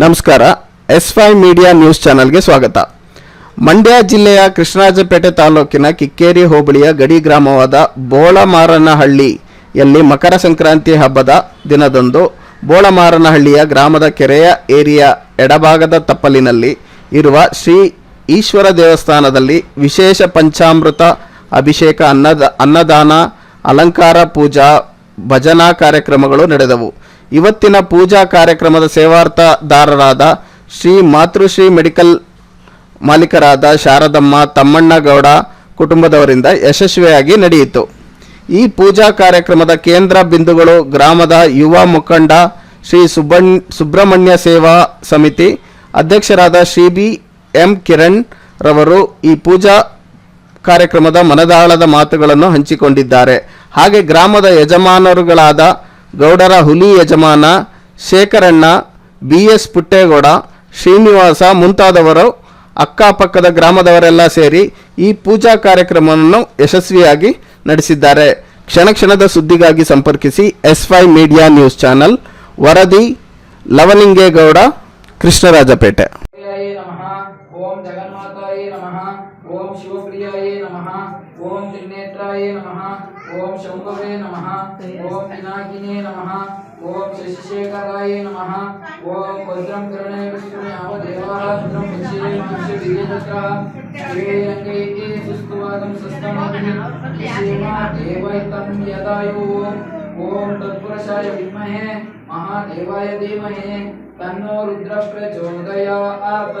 ನಮಸ್ಕಾರ S five media news ಚಾನೆಲ್ಗೆ ಸ್ವಾಗತ. ಮಂಡ್ಯ ಜಿಲ್ಲೆಯ ಕೃಷ್ಣರಾಜಪೇಟೆ ತಾಲೂಕಿನ ಕಿಕ್ಕೇರಿ ಹೋಬಳಿಯ ಗಡಿ ಗ್ರಾಮವಾದ ಬೋಳಮಾರನಹಳ್ಳಿಯಲ್ಲಿ ಮಕರ ಸಂಕ್ರಾಂತಿ ಹಬ್ಬದ ದಿನದಂದು ಬೋಳಮಾರನಹಳ್ಳಿಯ ಗ್ರಾಮದ ಕೆರೆಯ ಏರಿಯ ಎಡಭಾಗದ ತಪ್ಪಲಿನಲ್ಲಿ ಇರುವ ಶ್ರೀ ಈಶ್ವರ ದೇವಸ್ಥಾನದಲ್ಲಿ ವಿಶೇಷ ಪಂಚಾಮೃತ, ಅಭಿಷೇಕ, ಅನ್ನದ, ಅನ್ನದಾನ, ಅಲಂಕಾರ, ಪೂಜಾ, ಭಜನಾ ಕಾರ್ಯಕ್ರಮಗಳು ನಡೆದವು. ಇವತ್ತಿನ ಪೂಜಾ ಕಾರ್ಯಕ್ರಮದ ಸೇವಾರ್ಥದಾರರಾದ ಶ್ರೀ ಮಾತೃಶ್ರೀ ಮೆಡಿಕಲ್ ಮಾಲೀಕರಾದ ಶಾರದಮ್ಮ ತಮ್ಮಣ್ಣಗೌಡ ಕುಟುಂಬದವರಿಂದ ಯಶಸ್ವಿಯಾಗಿ ನಡೆಯಿತು. ಈ ಪೂಜಾ ಕಾರ್ಯಕ್ರಮದ ಕೇಂದ್ರ ಬಿಂದುಗಳು ಗ್ರಾಮದ ಯುವ ಮುಖಂಡ ಶ್ರೀ ಸುಬ್ಬಣ್ ಸುಬ್ರಹ್ಮಣ್ಯ ಸೇವಾ ಸಮಿತಿ, ಅಧ್ಯಕ್ಷರಾದ ಶ್ರೀ ಬಿ ಎಂ ಕಿರಣ್ ರವರು ಈ ಪೂಜಾ ಕಾರ್ಯಕ್ರಮದ ಮನದಾಳದ ಮಾತುಗಳನ್ನು ಹಂಚಿಕೊಂಡಿದ್ದಾರೆ. ಹಾಗೆ ಗ್ರಾಮದ ಯಜಮಾನರುಗಳಾದ ಗೌಡರ ಹುಲಿ ಯಜಮಾನ ಶೇಖರಣ್ಣ ಬಿ ಎಸ್ ಪುಟ್ಟೇಗೌಡ, ಶ್ರೀನಿವಾಸ ಮುಂತಾದವರು ಅಕ್ಕಪಕ್ಕದ ಗ್ರಾಮದವರೆಲ್ಲ ಸೇರಿ ಈ ಪೂಜಾ ಕಾರ್ಯಕ್ರಮವನ್ನು ಯಶಸ್ವಿಯಾಗಿ ನಡೆಸಿದ್ದಾರೆ. ಕ್ಷಣ ಕ್ಷಣದ ಸುದ್ದಿಗಾಗಿ ಸಂಪರ್ಕಿಸಿ S fi media news channel, ವರದಿ ಲವಲಿಂಗೇಗೌಡ, ಕೃಷ್ಣರಾಜಪೇಟೆ. नेत्राय नमः ओम शंभवे नमः ओम पिनाकिने नमः ओम शशिशेखराय नमः ओम भद्रं करणे विष्णुने आवदेवाः भद्रं पश्ये मनुष्य विजेतत्रः श्रीरङ्गैः सुस्तवादम सस्तमभिः सेवा देवैतं यदायुः ओम तत्पुरुषाय विद्महे महादेवाय धीमहि तन्नो रुद्र प्रचोदयात्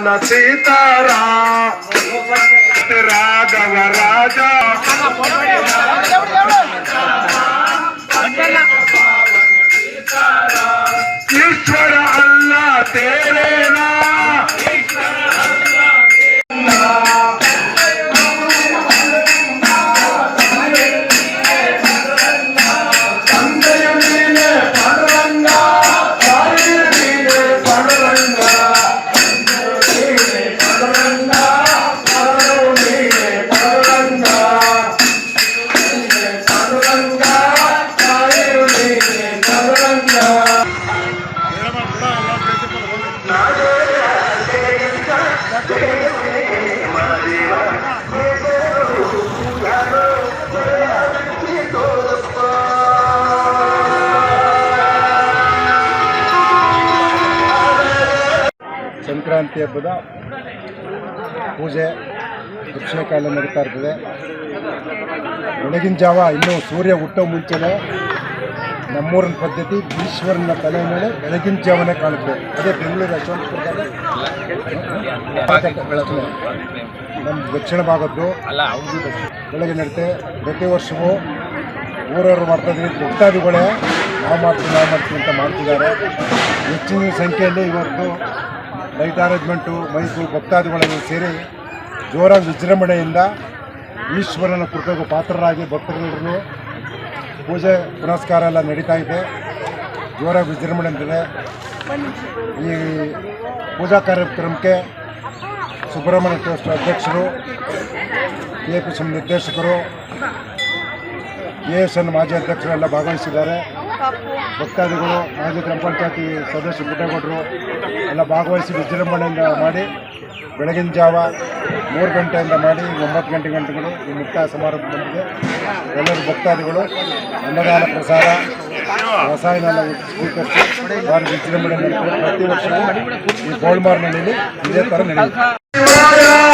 మన సీతారా. రాఘవ రాజా. ఈశ్వర అల్లా తేరేనా. ಸಂಕ್ರಾಂತಿ ಹಬ್ಬದ ಪೂಜೆ ದಕ್ಷಿಣ ಕಾಲ ನಡೀತಾ ಇರ್ತದೆ. ಬೆಳಗಿನ ಜಾವ ಇನ್ನೂ ಸೂರ್ಯ ಹುಟ್ಟೋ ಮುಂಚೆನೇ ನಮ್ಮೂರಿನ ಪದ್ಧತಿ ಈಶ್ವರನ ತಲೆ ಮೇಲೆ ಬೆಳಗಿನ ಜಾವನೇ ಕಾಣುತ್ತೆ. ಅದೇ ಬೆಂಗಳೂರು ಯಶವಂತಪುರದಲ್ಲಿ ನಮ್ಮ ದಕ್ಷಿಣ ಭಾಗದ್ದು ಬೆಳಗ್ಗೆ ನಡುತ್ತೆ ಪ್ರತಿ ವರ್ಷವೂ ಊರವರು ಮಾಡ್ತಾ ಇದ್ದೀವಿ ಭಕ್ತಾದಿಗಳೇ ನಾವು ಮಾಡ್ತೀವಿ ನಾವು ಮಾಡ್ತೀವಿ ಅಂತ ಮಾಡ್ತಿದ್ದಾರೆ. ಹೆಚ್ಚಿನ ಸಂಖ್ಯೆಯಲ್ಲಿ ಇವತ್ತು ಲೈಟ್ ಅರೇಂಜ್ಮೆಂಟು ಮೈಸೂರು ಭಕ್ತಾದಿಗಳನ್ನು ಸೇರಿ ಜೋರಾಗಿ ವಿಜೃಂಭಣೆಯಿಂದ ಈಶ್ವರನ ಕೃಪೆಗೂ ಪಾತ್ರರಾಗಿ ಭಕ್ತರು ಪೂಜೆ, ಪುನಸ್ಕಾರ ಎಲ್ಲ ನಡೀತಾ ಇದೆ. ಜೋರಾಗಿ ವಿಜೃಂಭಣೆ ಅಂತಿದೆ ಈ ಪೂಜಾ ಕಾರ್ಯಕ್ರಮಕ್ಕೆ ಸುಬ್ರಹ್ಮಣ್ಯ ಟ್ರಸ್ಟ್ ಅಧ್ಯಕ್ಷರು ಕೆ ಪಿ ನಿರ್ದೇಶಕರು, ಎ ಎಸ್ ಎನ್ ಮಾಜಿ ಅಧ್ಯಕ್ಷರೆಲ್ಲ ಭಾಗವಹಿಸಿದ್ದಾರೆ. ಭಕ್ತಾದಿಗಳು ಮಾಜಿ ಗ್ರಾಮ ಪಂಚಾಯತಿ ಸದಸ್ಯ ಪುಟ್ಟೇಗೌಡರು ಎಲ್ಲ ಭಾಗವಹಿಸಿ ವಿಜೃಂಭಣೆಯಿಂದ ಮಾಡಿ ಬೆಳಗಿನ ಜಾವ ಮೂರು ಗಂಟೆಯಿಂದ ಮಾಡಿ ಒಂಬತ್ತು ಗಂಟೆ ಗಂಟೆಗಳು ಈ ಮುಕ್ತಾಯ ಸಮಾರಂಭ ಬಂದಿದೆ ಎಲ್ಲರೂ ಭಕ್ತಾದಿಗಳು ಅನ್ನದಾನ ಪ್ರಸಾರ ರಸಾಯನ ಎಲ್ಲ ಸ್ವೀಕರಿಸಿ ಭಾರಿ ವಿಜೃಂಭಣೆ ನಡೆಯುತ್ತೆ ಪ್ರತಿ ವರ್ಷವೂ ಈ ಗೋಲ್ಮಾರ್ನಲ್ಲಿ ಇದೇ ಥರ ನಡೆಯುತ್ತೆ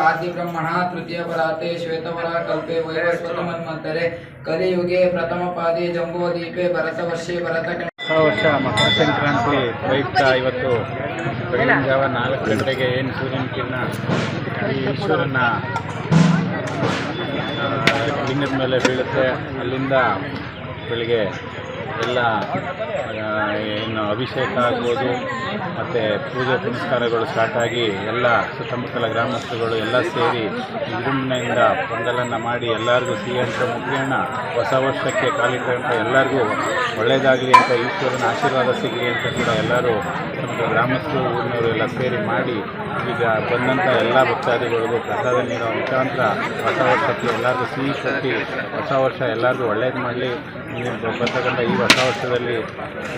ಆದಿಬ್ರಹ್ಮಣ ತೃತೀಯ ಪರಾತೆ ಶ್ವೇತವರ ಕಲ್ಪೆ ವೈವಸ್ವತ ಮನ್ಮಂತರೆ ಕಲಿಯುಗೆ ಪ್ರಥಮ ಪಾದಿ ಜಂಬೂದೀಪೆ ಭರತ ವರ್ಷೆ ಭರತ ವರ್ಷ ಮಕರ ಸಂಕ್ರಾಂತಿ ಪ್ರಯುಕ್ತ ಇವತ್ತು ಬೆಳಗಿನ ಜಾವ ನಾಲ್ಕು ಗಂಟೆಗೆ ಏನು ಸೂರ್ಯನ ಕಿರಣ? ಈ ಈಶ್ವರನ ಮೇಲೆ ಬೀಳುತ್ತೆ. ಅಲ್ಲಿಂದ ಬೆಳಿಗ್ಗೆ ಎಲ್ಲ ಏನು ಅಭಿಷೇಕ ಆಗ್ಬೋದು, ಮತ್ತು ಪೂಜೆ ಪುನಸ್ಕಾರಗಳು ಸ್ಟಾರ್ಟಾಗಿ ಎಲ್ಲ ಸುತ್ತಮುತ್ತಲ ಗ್ರಾಮಸ್ಥರುಗಳು ಎಲ್ಲ ಸೇರಿ ವಿಜೃಂಭಣೆಯಿಂದ ಪೊಂಗಲನ್ನು ಮಾಡಿ ಎಲ್ಲರಿಗೂ ಸಿಹಿಯಂತ ಮುಗಿಯೋಣ ಹೊಸ ವರ್ಷಕ್ಕೆ ಕಾಲಿಟ್ಟಂಥ ಎಲ್ಲರಿಗೂ ಒಳ್ಳೆಯದಾಗಲಿ ಅಂತ ಈಶ್ವರನ ಆಶೀರ್ವಾದ ಸಿಗಲಿ ಅಂತ ಕೂಡ ಎಲ್ಲರೂ ಸುತ್ತಮುತ್ತಲ ಗ್ರಾಮಸ್ಥರು, ಊರಿನವರು ಎಲ್ಲ ಸೇರಿ ಮಾಡಿ ಈಗ ಬಂದಂಥ ಎಲ್ಲ ಭಕ್ತಾದಿಗಳಿಗೂ ಪ್ರಸಾದ ನೀಡೋ ಮುಖಾಂತರ ಹೊಸ ವರ್ಷಕ್ಕೆ ಎಲ್ಲರಿಗೂ ಸಿಹಿ ಕಟ್ಟಿ ಹೊಸ ವರ್ಷ ಎಲ್ಲರಿಗೂ ಒಳ್ಳೇದು ಮಾಡಲಿ. ಬರ್ತಕ್ಕಂಥ ಈ ಹೊಸ ವರ್ಷದಲ್ಲಿ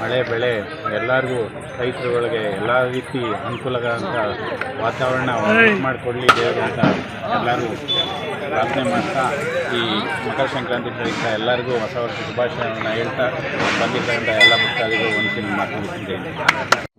ಮಳೆ, ಬೆಳೆ, ಎಲ್ಲರಿಗೂ ರೈತರುಗಳಿಗೆ ಎಲ್ಲ ರೀತಿ ಅನುಕೂಲಗಳಂಥ ವಾತಾವರಣ ಮಾಡಿಕೊಡಲಿ ದೇವರು ಅಂತ ಎಲ್ಲರೂ ಪ್ರಾರ್ಥನೆ ಮಾಡ್ತಾ, ಈ ಮಕರ ಸಂಕ್ರಾಂತಿ ಪ್ರಯುಕ್ತ ಎಲ್ಲರಿಗೂ ಹೊಸ ವರ್ಷ ಶುಭಾಶಯವನ್ನು ಹೇಳ್ತಾ, ಬಂದಿರ್ತಕ್ಕಂಥ ಎಲ್ಲ ಭಕ್ತಾದಿಗಳು ಒಂದು ಮಾತು ಮುಗಿಸಿದ್ದೇನೆ